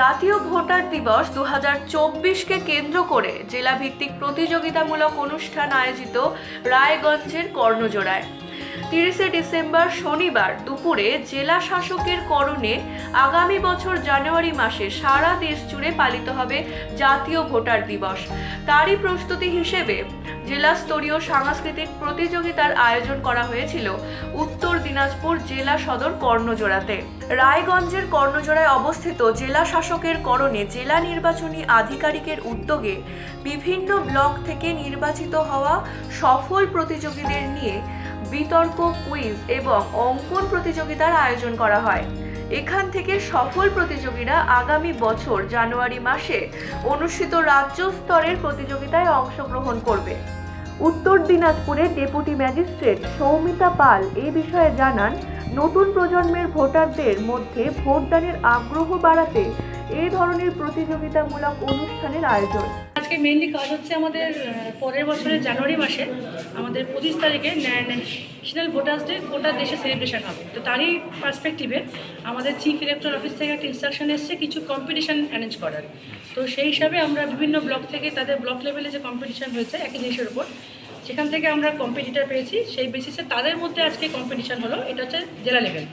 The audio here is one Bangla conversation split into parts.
জাতীয় ভোটার দিবস দু চব্বিশকে কেন্দ্র করে জেলা ভিত্তিক প্রতিযোগিতামূলক অনুষ্ঠান আয়োজিত রায়গঞ্জের কর্ণজোড়ায়। তিরিশে ডিসেম্বর শনিবার দুপুরে জেলা শাসকের করণে আগামী বছর জানুয়ারি মাসে সারা দেশ জুড়ে পালিত হবে জাতীয় ভোটার দিবস। তারই প্রস্তুতি হিসেবে জেলা স্তরীয় সাংস্কৃতিক প্রতিযোগিতার আয়োজন করা হয়েছিল উত্তর দিনাজপুর জেলা সদর কর্ণজোড়াতে। রায়গঞ্জের কর্ণজোড়ায় অবস্থিত জেলা শাসকের করণে জেলা নির্বাচনী আধিকারিকের উদ্যোগে বিভিন্ন ব্লক থেকে নির্বাচিত হওয়া সফল প্রতিযোগীদের নিয়ে বিতর্ক, কুইজ এবং অঙ্কন প্রতিযোগিতার আয়োজন করা হয়। এখান থেকে সফল প্রতিযোগীরা আগামী বছর জানুয়ারি মাসে অনুষ্ঠিত রাজ্য স্তরের প্রতিযোগিতায় অংশগ্রহণ করবে। উত্তর দিনাজপুরের ডেপুটি ম্যাজিস্ট্রেট সৌমিতা পাল এ বিষয়ে জানান, নতুন প্রজন্মের ভোটারদের মধ্যে ভোটদানের আগ্রহ বাড়াতে এ ধরনের প্রতিযোগিতামূলক অনুষ্ঠানের আয়োজন। আজকে মেনলি কাজ হচ্ছে আমাদের পরের বছরের জানুয়ারি মাসে আমাদের পঁচিশ তারিখে ন্যাশনাল ভোটার্স ডে গোটা দেশে সেলিব্রেশন হবে। তো তারই পার্সপেক্টিভে আমাদের চিফ ইলেকট্রাল অফিস থেকে একটা ইনস্ট্রাকশন এসছে কিছু কম্পিটিশান অ্যারেঞ্জ করার। তো সেই হিসাবে আমরা বিভিন্ন ব্লক থেকে তাদের ব্লক লেভেলে যে কম্পিটিশন হয়েছে, একই জিনিসের উপর সেখান থেকে আমরা কম্পিটিটার পেয়েছি সেই বেসিসে তাদের মধ্যে আজকে কম্পিটিশান হলো এটা হচ্ছে জেলা লেভেল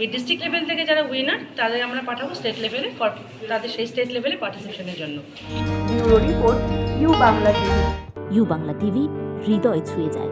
এই ডিস্ট্রিক্ট লেভেল থেকে যারা উইনার তাদের আমরা পাঠাবো স্টেট লেভেলে তাদের সেই স্টেট লেভেলে পার্টিসিপেশনের জন্য। U Bangla TV U Bangla TV হৃদয় ছুঁয়ে যায়।